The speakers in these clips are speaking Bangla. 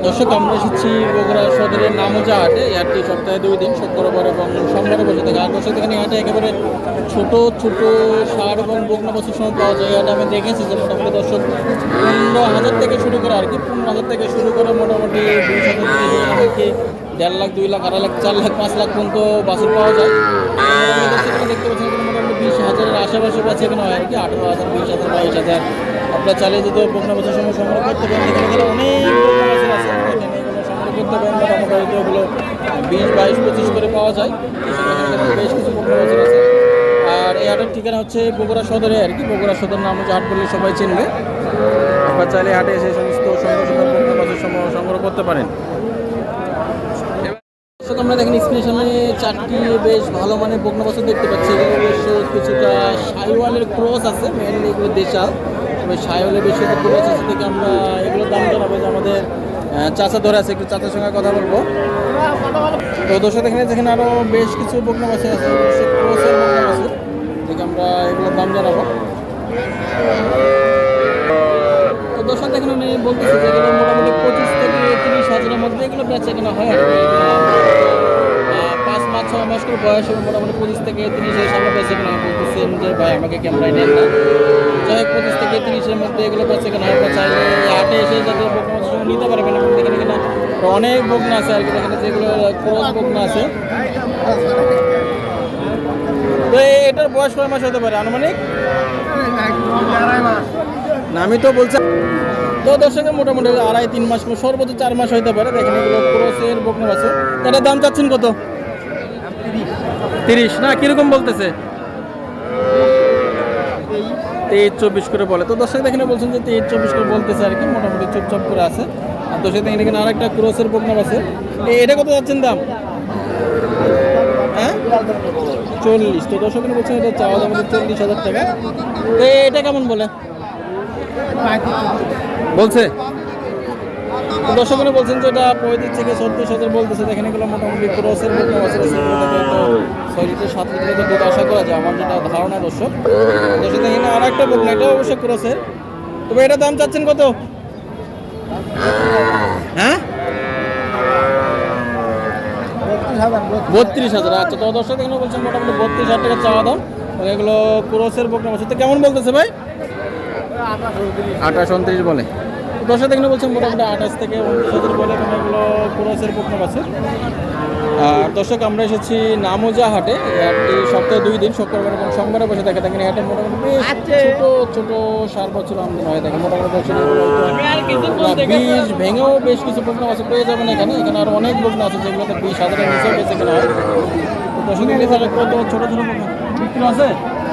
দর্শক, আমরা এসেছি বগুড়া সদরের নামোজা হাটে। এই সপ্তাহে দুই দিন, শুক্রবার এবং সোমবারে বসে থাকে আর দর্শক এখানে হাটে একেবারে ছোট ছোট সার এবং বকনা বছর সময় পাওয়া যায়। এটা আমি দেখেছি যে মোটামুটি দর্শক পনেরো হাজার থেকে শুরু করে আর কি, পনেরো হাজার থেকে শুরু করে মোটামুটি দুই হাজার এমনকি দেড় লাখ, দুই লাখ, আড়াই লাখ, চার লাখ, পাঁচ লাখ পর্যন্ত বাছুর পাওয়া যায়। দেখতে পাচ্ছেন মোটামুটি বিশ হাজারের আশেপাশে আছে এখানে হয় আর কি, আঠেরো হাজার, বিশ হাজার, বাইশ হাজার। আপনার চালিয়ে যদি বকনা বছর সময় সংগ্রহ করতে পারেন। এখানে অনেক এগুলো সংগ্রহ বিশ বাইশ পঁচিশ করে পাওয়া যায় বেশ কিছু আছে। আর এই হাটের ঠিকানা হচ্ছে বগুড়া সদরে আর কি। বগুড়া সদর নাম হচ্ছে হাট বললে সবাই চিনবে। আপনার চাইলে হাটে এসে সমস্ত সুন্দর বকনা সংগ্রহ করতে পারেন। আমরা দেখেন স্ক্রিনের চারটি বেশ ভালো মানের বকনা বছর দেখতে পাচ্ছি। এগুলো অবশ্য কিছুটা সাইওয়ালের ক্রস আছে মেনলি এগুলো দেশাল। তবে সাইওয়ালের বেশি ক্রস আছে থেকে আমরা এগুলোর দাম জানাব যে আমাদের চাচা ধরে আছে একটু চাচার সঙ্গে কথা বলব। তো দর্শক এখানে যেখানে আরও বেশ কিছু বকনা বছর আছে থেকে আমরা এগুলোর দাম জানাব। তো দর্শক দেখেন উনি বলতেছে যে এগুলো মোটামুটি পঁচিশ থেকে তিরিশ হাজারের মধ্যে এগুলো বেচা কেনা হয়। এগুলো, পাঁচ মাস ছয় মাস করে বয়স হবে মোটামুটি পঁচিশ থেকে তিরিশের সামনে বেচা কেনা বলতেছেন যে ভাই আমাকে ক্যামেরায় নেন না যাই হোক পঁচিশ থেকে তিরিশের মধ্যে এগুলো বেচা কেনা হয় চাইলে হাটে এসে যাতে সঙ্গে নিতে পারবেন এবং এখানে অনেক বকনা আছে আর কি, দেখেন যেগুলো ক্রস বকনা আছে। তো এটার বয়স কয় মাস হতে পারে, আনুমানিক? আমি তো বলছি। তো দর্শকের মোটামুটি আড়াই তিন মাস সর্বোচ্চ চার মাস হইতে পারে, দেখেন এগুলো ক্রসের বকনা আছে। এটার দাম চাচ্ছেন কত? তিরিশ। না, কীরকম বলতেছে? তেইশ চব্বিশ করে বলে। তো দর্শক এখানে বলছেন যে তেইশ চব্বিশ করে বলতেছে আর কি, মোটামুটি চুপচাপ করে আছে। আর দর্শক দেখেন এখানে আরেকটা ক্রোসের বকনা আছে। এটা কত যাচ্ছেন দাম? হ্যাঁ? চল্লিশ। তো দর্শক বলছেন এটা চাওয়া দাম চল্লিশ হাজার টাকা। তো এটা কেমন বলে? বলছে? দর্শকরা বলছেন যে এটা পঁয়ত্রিশ থেকে চোদ্দোশ হাজার বলতেছে। দেখেন এগুলো মোটামুটি ক্রসের মধ্যে তো ছয় লিটার, সাত লিটার তো দুধ আশা করা যায়, আমার যেটা ধারণা দর্শক। দর্শক এখানে আর একটা বুক না এটা অবশ্যই ক্রসের তবে এটা দাম চাচ্ছেন কত? হ্যাঁ? বত্রিশ হাজার আচ্ছা তো দর্শক এখানে বলছেন মোটামুটি বত্রিশ হাজার টাকা চাওয়া দাম। এগুলো ক্রসের বুক না তো কেমন বলতেছে ভাই? আঠাশ উনত্রিশ বলে। তো দর্শক এখানে বলছেন মোটামুটি আঠাশ থেকে উনত্রিশ হাজার বলে এগুলো ক্রসের বুক আছে আর দর্শক আমরা এসেছি নামোজা হাটে। হাটটি সপ্তাহে দুই দিন শুক্রবার এবং সোমবারে বসে থাকে দেখেন এই হাটে মোটামুটি বেশ ছোট ছোট সার বছর আমদানি হয়। থাকে মোটামুটি বছর বীজ ভেঙেও বেশ কিছু প্রশ্ন আছে পেয়ে যাবেন এখানে। এখানে আর অনেক বকনা আছে যেগুলোতে বিশ হাজারের নিচেও বেঁচে কেনা হয়। তো দর্শক কত ছোট ছোট বিক্রি আছে?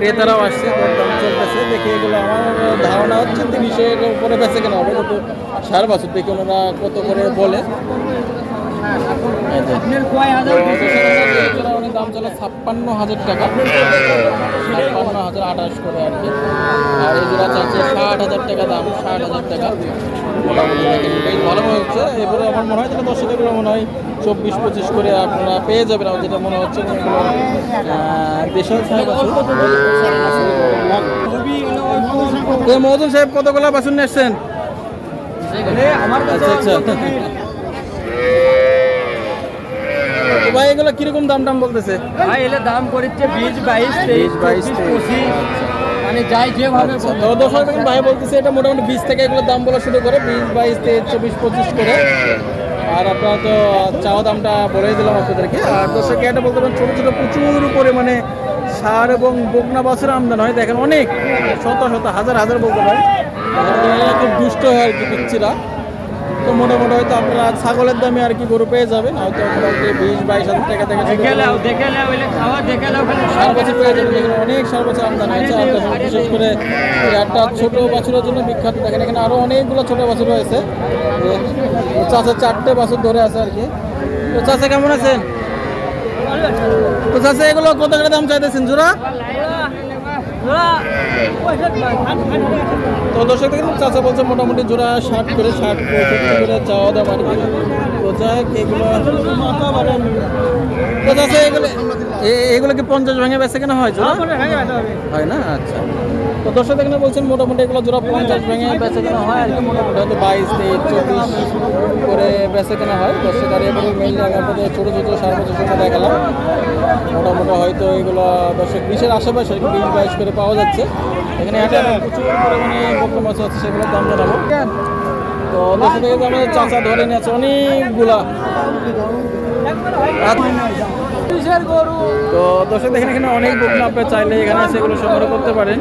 ক্রেতারাও আসছে চলতেছে। দেখে এগুলো আমার ধারণা হচ্ছে তিরিশের উপরে বেঁচে কেন হবে, কিন্তু সার বছর দেখে ওনারা কত করে বলে। অনেক দাম চলে ছাপ্পান্ন হাজার টাকা। ছাপ্পান্ন হাজার আঠাশ করে আর কি। আর এগুলো চাচ্ছে ষাট হাজার টাকা দাম ষাট হাজার টাকা। ভালো মনে হচ্ছে। এবারে আমার মনে হয় যেটা দশ এগুলো মনে হয় চব্বিশ পঁচিশ করে আপনারা পেয়ে যাবেন আমার যেটা মনে হচ্ছে। দেশের সাহেব মহদুল সাহেব কতগুলো বাসন নিয়ে এসছেন? আচ্ছা আচ্ছা তো ভাই এগুলো কীরকম দাম টাম বলতেছে? ভাই এলে দাম করেছে বিশ বাইশ তেইশ 22, বাইশ 23, পঁচিশ। মানে যাই যেভাবে আচ্ছা, দর্শক ভাই বলতেছে এটা মোটামুটি বিশ থেকে এগুলো দাম বলা শুরু করে বিশ বাইশ তেইশ চব্বিশ পঁচিশ করে। আর আপনারা তো চাওয়া দামটা বলে দিলাম আপনাদেরকে। আর দর্শক এটা বলতে পারেন ছোটো ছোটো প্রচুর পরিমাণে সার এবং বকনা বাছুর আমদানি হয়। দেখেন অনেক শত শত হাজার হাজার বলতে পারেন। খুব দুষ্ট হয় আর কি পিচ্ছিরা। তো মোটামুটি হয়তো আপনারা ছাগলের দামে আর কি গরু পেয়ে যাবেন হয়তো মোটামুটি বিশ বাইশ হাজার টাকা থেকে সার বছর পেয়ে যাবেন এখানে অনেক সার বছর আমদানি হয়েছে বিশেষ করে একটা ছোট বাছুরের জন্য বিখ্যাত দেখেন এখানে আরও অনেকগুলো ছোট বাছুর রয়েছে চাষা চারটে বাছুর ধরে আছে আর কি তো চাষে কেমন আছেন তো চাষে এগুলো কত করে দাম চাইতেছেন জোড়া তো দর্শক কিন্তু চাচা বলছে মোটামুটি জোড়া ষাট করে ষাট করে চাওয়া দাম আর কি হোক, এগুলো তো চাচা এগুলো এগুলো কি পঞ্চাশ ভেঙে বেচে কেনা হয় জোড়া? হয় না? আচ্ছা। তো দর্শক এখানে বলছেন মোটামুটি এগুলো জোড়া পঞ্চাশ ভেঙে বেচে কেনা হয় আর কি মোটামুটি। হয়তো বাইশ তেইশ চব্বিশ করে বেচে কেনা হয়। দর্শক আর এবারে মেইনলি আমি আপনাদের ছোটো ছোটো সাড়ে পঁচিশ টাকা দেখালাম। মোটামুটি হয়তো এগুলো দর্শক বিশের আশেপাশে আর কি বিশ বাইশ করে পাওয়া যাচ্ছে। এখানে একটা প্রচুর পরিমাণে বক্র মাছ আছে সেগুলোর দাম জানাব। তো দর্শক আমাদের চাচা ধরে নিয়েছে অনেকগুলা। তো দর্শক দেখেন এখানে অনেক বকনা আপনি চাইলে এখানে সেগুলো সংগ্রহ করতে পারেন।